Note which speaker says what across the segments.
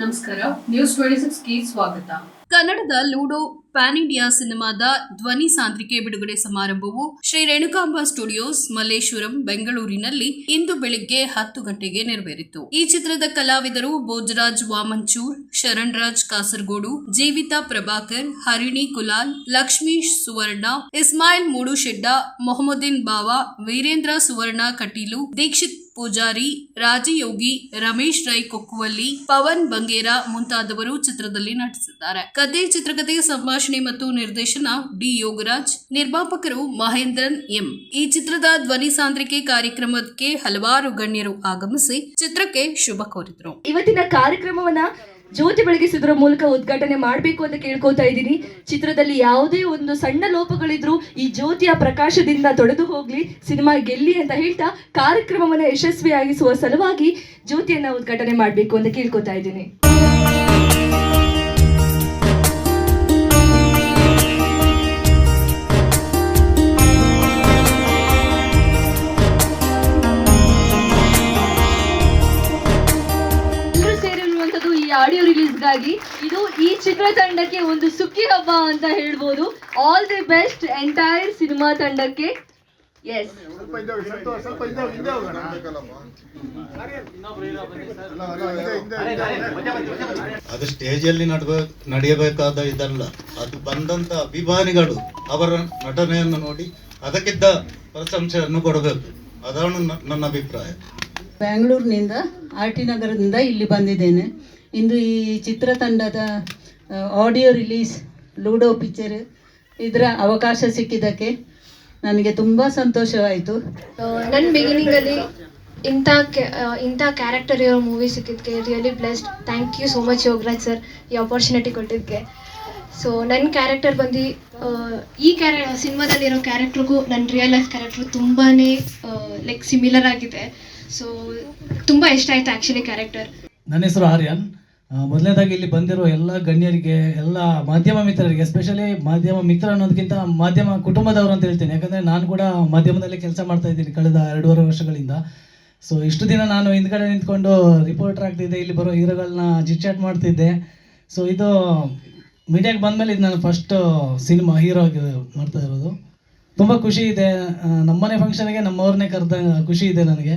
Speaker 1: ನಮಸ್ಕಾರ. News twenty ಸಿಕ್ಸ್ಗೆ ಸ್ವಾಗತ. ಕನ್ನಡದ ಲೂಡೋ ಪ್ಯಾನ್ ಇಂಡಿಯಾ ಸಿನಿಮಾದ ಧ್ವನಿ ಸಾಂದ್ರಿಕೆ ಬಿಡುಗಡೆ ಸಮಾರಂಭವು ಶ್ರೀ ರೇಣುಕಾಂಬ ಸ್ಟುಡಿಯೋಸ್ ಮಲ್ಲೇಶ್ವರಂ, ಬೆಂಗಳೂರಿನಲ್ಲಿ ಇಂದು ಬೆಳಿಗ್ಗೆ ಹತ್ತು ಗಂಟೆಗೆ ನೆರವೇರಿತು. ಈ ಚಿತ್ರದ ಕಲಾವಿದರು ಭೋಜರಾಜ್ ವಾಮಂಚೂರ್ ಶರಣ್ ರಾಜ್ ಕಾಸರಗೋಡು, ಜೀವಿತಾ ಪ್ರಭಾಕರ್, ಹರಿಣಿ ಕುಲಾಲ್ ಲಕ್ಷ್ಮೀಶ್ ಸುವರ್ಣ, ಇಸ್ಮಾಯಿಲ್ ಮೂಡುಶೆಡ್ಡ ಮೊಹಮ್ಮದಿನ್ ಬಾವಾ, ವೀರೇಂದ್ರ ಸುವರ್ಣ ಕಟೀಲು, ದೀಕ್ಷಿತ್ ಪೂಜಾರಿ, ರಾಜಯೋಗಿ ರಮೇಶ್ ರೈ ಕೊಕ್ಕುವಲ್ಲಿ, ಪವನ್ ಬಂಗೇರ ಮುಂತಾದವರು ಚಿತ್ರದಲ್ಲಿ ನಟಿಸಿದ್ದಾರೆ. ಕಥೆ ಚಿತ್ರಕಥೆ ಸಂಭಾಷಣೆ ಮತ್ತು ನಿರ್ದೇಶನ ಡಿ ಯೋಗರಾಜ್, ನಿರ್ಮಾಪಕರು ಮಹೇಂದ್ರನ್ ಎಂ. ಈ ಚಿತ್ರದ ಧ್ವನಿ ಸಾಂದ್ರಿಕೆ ಕಾರ್ಯಕ್ರಮಕ್ಕೆ ಹಲವಾರು ಗಣ್ಯರು ಆಗಮಿಸಿ ಚಿತ್ರಕ್ಕೆ ಶುಭ ಕೋರಿದ್ರು.
Speaker 2: ಇವತ್ತಿನ ಕಾರ್ಯಕ್ರಮವನ್ನ ಜ್ಯೋತಿ ಬೆಳಗಿಸುವುದರ ಮೂಲಕ ಉದ್ಘಾಟನೆ ಮಾಡಬೇಕು ಅಂತ ಕೇಳ್ಕೊತಾ ಇದ್ದೀನಿ. ಚಿತ್ರದಲ್ಲಿ ಯಾವುದೇ ಒಂದು ಸಣ್ಣ ಲೋಪಗಳಿದ್ರು ಈ ಜ್ಯೋತಿಯ ಪ್ರಕಾಶದಿಂದ ತೊಡೆದು ಹೋಗ್ಲಿ, ಸಿನಿಮಾ ಗೆಲ್ಲಿ ಅಂತ ಹೇಳ್ತಾ ಕಾರ್ಯಕ್ರಮವನ್ನ ಯಶಸ್ವಿಯಾಗಿಸುವ ಸಲುವಾಗಿ ಜ್ಯೋತಿಯನ್ನ ಉದ್ಘಾಟನೆ ಮಾಡಬೇಕು ಅಂತ ಕೇಳ್ಕೊತಾ ಇದ್ದೀನಿ. ರಿಲೀಸ್ಗಾಗಿ ಇದು ಈ ಚಿತ್ರತಂಡಕ್ಕೆ ಒಂದು ಸುಖಿ ಹಬ್ಬ ಅಂತ ಹೇಳ್ಬೋದು. All the best entire cinema ತಂಡಕ್ಕೆ. ಎಸ್.
Speaker 3: ಅದು ಸ್ಟೇಜಲ್ಲಿ ನಡ್ಬೇ ನಡೆಯಬೇಕಾದ ಇದಲ್ಲ ಅದು ಬಂದಂತ ಅಭಿಮಾನಿಗಳು ಅವರ ನಟನೆಯನ್ನು ನೋಡಿ ಅದಕ್ಕಿದ್ದ ಪ್ರಶಂಸೆಯನ್ನು ಕೊಡಬೇಕು. ಅದನ್ನು ನನ್ನ ಅಭಿಪ್ರಾಯ.
Speaker 4: ಬೆಂಗಳೂರಿನಿಂದ ಆರ್ ಟಿ ನಗರದಿಂದ ಇಲ್ಲಿ ಬಂದಿದ್ದೇನೆ. ಇಂದು ಈ ಚಿತ್ರತಂಡದ ಆಡಿಯೋ ರಿಲೀಸ್ ಲೂಡೋ ಪಿಕ್ಚರ್ ಇದರ ಅವಕಾಶ ಸಿಕ್ಕಿದ್ದಕ್ಕೆ ನನಗೆ ತುಂಬ ಸಂತೋಷವಾಯಿತು.
Speaker 5: ನನ್ನ ಬಿಗಿನಿಂಗಲ್ಲಿ ಇಂಥ ಇಂಥ ಕ್ಯಾರೆಕ್ಟರ್ ಇರೋ movie ಸಿಕ್ಕಿದ್ದಕ್ಕೆ really blessed thank you so much Yogaraj sir ಈ ಆಪರ್ಚುನಿಟಿ ಕೊಟ್ಟಿದ್ದಕ್ಕೆ. ಸೊ ನನ್ನ ಕ್ಯಾರೆಕ್ಟರ್ ಬಂದು ಈ ಕ್ಯಾರೆ ಸಿನಿಮಾದಲ್ಲಿರೋ ಕ್ಯಾರೆಕ್ಟ್ರಿಗೂ ನನ್ನ ರಿಯಲ್ ಲೈಫ್ ಕ್ಯಾರೆಕ್ಟ್ರು ತುಂಬಾ ಲೈಕ್ ಸಿಮಿಲರ್ ಆಗಿದೆ. ಸೊ ತುಂಬ ಇಷ್ಟ ಆಯಿತು ಆ್ಯಕ್ಚುಲಿ ಕ್ಯಾರೆಕ್ಟರ್
Speaker 6: ನನ್ನ ಹೆಸರು ಆರ್ಯನ್. ಮೊದಲನೇದಾಗಿ ಇಲ್ಲಿ ಬಂದಿರೋ ಎಲ್ಲ ಗಣ್ಯರಿಗೆ, ಎಲ್ಲ ಮಾಧ್ಯಮ ಮಿತ್ರರಿಗೆ ಎಸ್ಪೆಷಲಿ ಮಾಧ್ಯಮ ಮಿತ್ರ ಅನ್ನೋದಕ್ಕಿಂತ ಮಾಧ್ಯಮ ಕುಟುಂಬದವರು ಅಂತ ಹೇಳ್ತೀನಿ. ಯಾಕಂದರೆ ನಾನು ಕೂಡ ಮಾಧ್ಯಮದಲ್ಲಿ ಕೆಲಸ ಮಾಡ್ತಾ ಇದ್ದೀನಿ ಕಳೆದ ಎರಡೂವರೆ ವರ್ಷಗಳಿಂದ. ಸೊ ಇಷ್ಟು ದಿನ ನಾನು ಹಿಂದ್ಗಡೆ ನಿಂತ್ಕೊಂಡು ರಿಪೋರ್ಟರ್ ಆಗ್ತಿದ್ದೆ ಇಲ್ಲಿ ಬರೋ ಹೀರೋಗಳನ್ನ ಜಿಟ್ಚಾಟ್ ಮಾಡ್ತಿದ್ದೆ. ಸೊ ಇದು ಮೀಡಿಯಾಗೆ ಬಂದಮೇಲೆ ಇದು ನಾನು ಫಸ್ಟ್ ಸಿನಿಮಾ ಹೀರೋ ಆಗಿ ಮಾಡ್ತಾ ಇರೋದು. ತುಂಬ ಖುಷಿ ಇದೆ. ನಮ್ಮನೆ ಫಂಕ್ಷನ್ಗೆ ನಮ್ಮವ್ರನ್ನೇ ಕರೆದ ಖುಷಿ ಇದೆ ನನಗೆ.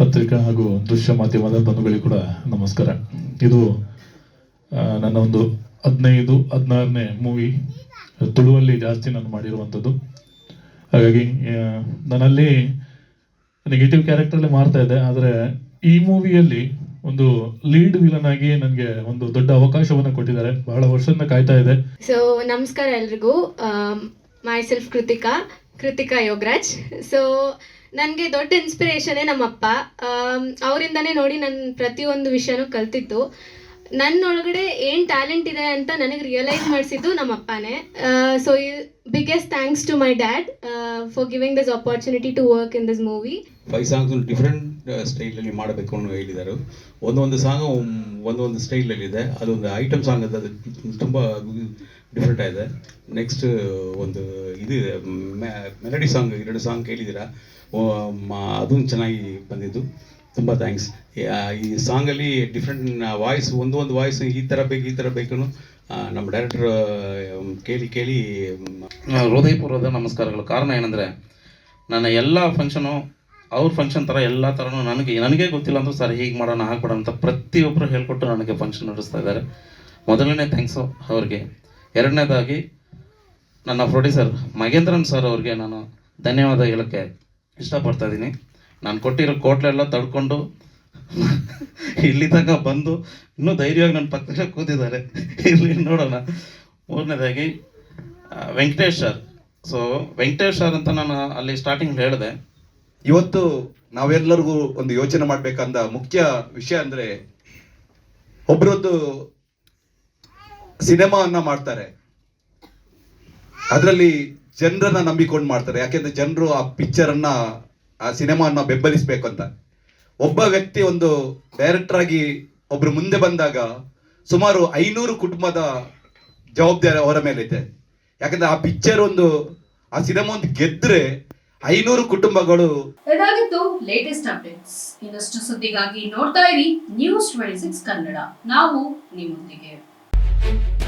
Speaker 7: ಪತ್ರಿಕಾ ಹಾಗೂ ದೃಶ್ಯ ಮಾಧ್ಯಮದ ಬಂಧುಗಳಿಗೆ ಕೂಡ ನಮಸ್ಕಾರ. ಇದು ನನ್ನ ಒಂದು ಹದಿನೈದು, ಹದಿನಾರನೇ ಮೂವಿ, ತುಳುವಲ್ಲಿ ಜಾಸ್ತಿ ನಾನು ಮಾಡಿರುವಂಥದ್ದು. ಹಾಗಾಗಿ ನನ್ನಲ್ಲಿ ನಾನಲ್ಲಿ ನೆಗೆಟಿವ್ ಕ್ಯಾರೆಕ್ಟರಲ್ಲಿ ಮಾಡ್ತಾ ಇದ್ದೆ ಆದರೆ ಈ ಮೂವಿಯಲ್ಲಿ ಒಂದು ಲೀಡ್ ವಿಲನ್ ಆಗಿ ನನಗೆ ಒಂದು ದೊಡ್ಡ ಅವಕಾಶವನ್ನು ಕೊಟ್ಟಿದ್ದಾರೆ. ಬಹಳ ವರ್ಷದಿಂದ ಕಾಯ್ತಾ ಇದೆ.
Speaker 5: ಸೊ ನಮಸ್ಕಾರ ಎಲ್ರಿಗೂ. Myself Kritika. Kritika Yogaraj. So ನನಗೆ ದೊಡ್ಡ ಇನ್ಸ್ಪಿರೇಷನೇ ನಮ್ಮಪ್ಪ. ಅವರಿಂದನೇ ನೋಡಿ ನನ್ನ ಪ್ರತಿಯೊಂದು ವಿಷಯನೂ ಕಲ್ತಿದ್ದು. ನನ್ನೊಳಗಡೆ ಏನು ಟ್ಯಾಲೆಂಟ್ ಇದೆ ಅಂತ ನನಗೆ ರಿಯಲೈಸ್ ಮಾಡಿಸಿದ್ದು ನಮ್ಮಪ್ಪನೇ. So so biggest thanks to my dad for giving this opportunity to work in this movie
Speaker 8: five songs different ಸ್ಟೈಲಲ್ಲಿ ಮಾಡಬೇಕು ಅನ್ನೋ ಹೇಳಿದ್ದಾರೆ ಒಂದೊಂದು ಸಾಂಗ್ ಒಂದೊಂದು ಸ್ಟೈಲಲ್ಲಿದೆ ಅದೊಂದು ಐಟಮ್ ಸಾಂಗ್ ಅದು ತುಂಬ ಡಿಫ್ರೆಂಟ್ ಆಗಿದೆ. ನೆಕ್ಸ್ಟ್ ಒಂದು ಇದು ಮೆಲಡಿ ಸಾಂಗ್ ಎರಡು ಸಾಂಗ್ ಕೇಳಿದ್ದೀರಾ? ಅದೊಂದು ಚೆನ್ನಾಗಿ ಬಂದಿದ್ದು. ತುಂಬ ಥ್ಯಾಂಕ್ಸ್ ಈ ಸಾಂಗಲ್ಲಿ ಡಿಫ್ರೆಂಟ್ ವಾಯ್ಸ್ ಒಂದು ಒಂದು ವಾಯ್ಸ್ ಈ ಥರ ಬೇಕು, ಈ ಥರ ಬೇಕು ನಮ್ಮ ಡೈರೆಕ್ಟರ್ ಕೇಳಿ ಕೇಳಿ
Speaker 9: ಹೃದಯಪೂರ್ವದ ನಮಸ್ಕಾರಗಳು. ಕಾರಣ ಏನಂದರೆ, ನನ್ನ ಎಲ್ಲ ಫಂಕ್ಷನು ಅವ್ರ ಫಂಕ್ಷನ್ ಥರ ಎಲ್ಲ ಥರನೂ ನನಗೆ ನನಗೆ ಗೊತ್ತಿಲ್ಲ ಅಂದರೂ ಸರ್, ಹೀಗೆ ಮಾಡೋಣ, ಹಾಗೆ ಅಂತ ಪ್ರತಿಯೊಬ್ಬರು ಹೇಳ್ಕೊಟ್ಟು ನನಗೆ ಫಂಕ್ಷನ್ ನಡೆಸ್ತಾ ಇದ್ದಾರೆ. ಮೊದಲನೇ ಥ್ಯಾಂಕ್ಸು ಅವ್ರಿಗೆ. ಎರಡನೇದಾಗಿ ನನ್ನ ಪ್ರೊಡ್ಯೂಸರ್ ಮಗೇಂದ್ರನ್ ಸರ್ ಅವ್ರಿಗೆ ನಾನು ಧನ್ಯವಾದ ಹೇಳೋಕ್ಕೆ ಇಷ್ಟಪಡ್ತಾ ಇದ್ದೀನಿ. ನಾನು ಕೊಟ್ಟಿರೋ ಕೋಟ್ಲೆಲ್ಲ ತಡ್ಕೊಂಡು ಇಲ್ಲಿ ತನಕ ಬಂದು ಇನ್ನೂ ಧೈರ್ಯವಾಗಿ ನನ್ನ ಪಕ್ಕದಲ್ಲೇ ಕೂತಿದ್ದಾರೆ. ಇಲ್ಲಿ ನೋಡೋಣ. ಮೂರನೇದಾಗಿ Venkatesh sir. So Venkatesh sir ಅಂತ ನಾನು ಅಲ್ಲಿ ಸ್ಟಾರ್ಟಿಂಗ್ ಹೇಳಿದೆ.
Speaker 10: ಇವತ್ತು ನಾವೆಲ್ಲರಿಗೂ ಒಂದು ಯೋಚನೆ ಮಾಡಬೇಕಂದ ಮುಖ್ಯ ವಿಷಯ ಅಂದರೆ ಒಬ್ರದ್ದು ಸಿನಿಮಾವನ್ನ ಮಾಡ್ತಾರೆ. ಅದರಲ್ಲಿ ಜನರನ್ನ ನಂಬಿಕೊಂಡು ಮಾಡ್ತಾರೆ. ಯಾಕೆಂದ್ರೆ ಜನರು ಆ ಪಿಕ್ಚರ್ ಅನ್ನ ಆ ಸಿನಿಮಾವನ್ನ ಬೆಂಬಲಿಸಬೇಕು ಅಂತ ಒಬ್ಬ ವ್ಯಕ್ತಿ ಒಂದು ಡೈರೆಕ್ಟರ್ ಆಗಿ ಒಬ್ರು ಮುಂದೆ ಬಂದಾಗ ಸುಮಾರು ಐನೂರು ಕುಟುಂಬದ ಜವಾಬ್ದಾರಿ ಅವರ ಮೇಲೆ ಇದೆ ಯಾಕಂದ್ರೆ ಆ ಪಿಕ್ಚರ್ ಒಂದು, ಆ ಸಿನಿಮಾ ಒಂದು ಗೆದ್ರೆ ಐನೂರು ಕುಟುಂಬಗಳು
Speaker 1: ಇದಾಗಿತ್ತು ಲೇಟೆಸ್ಟ್ ಅಪ್ಡೇಟ್ಸ್ ಇನ್ನಷ್ಟು ಸುದ್ದಿಗಾಗಿ ನೋಡ್ತಾ ಇರಿ ನ್ಯೂಸ್ ಟ್ವೆಂಟಿ ಸಿಕ್ಸ್ ಕನ್ನಡ. ನಾವು ನಿಮ್ಮೊಂದಿಗೆ. you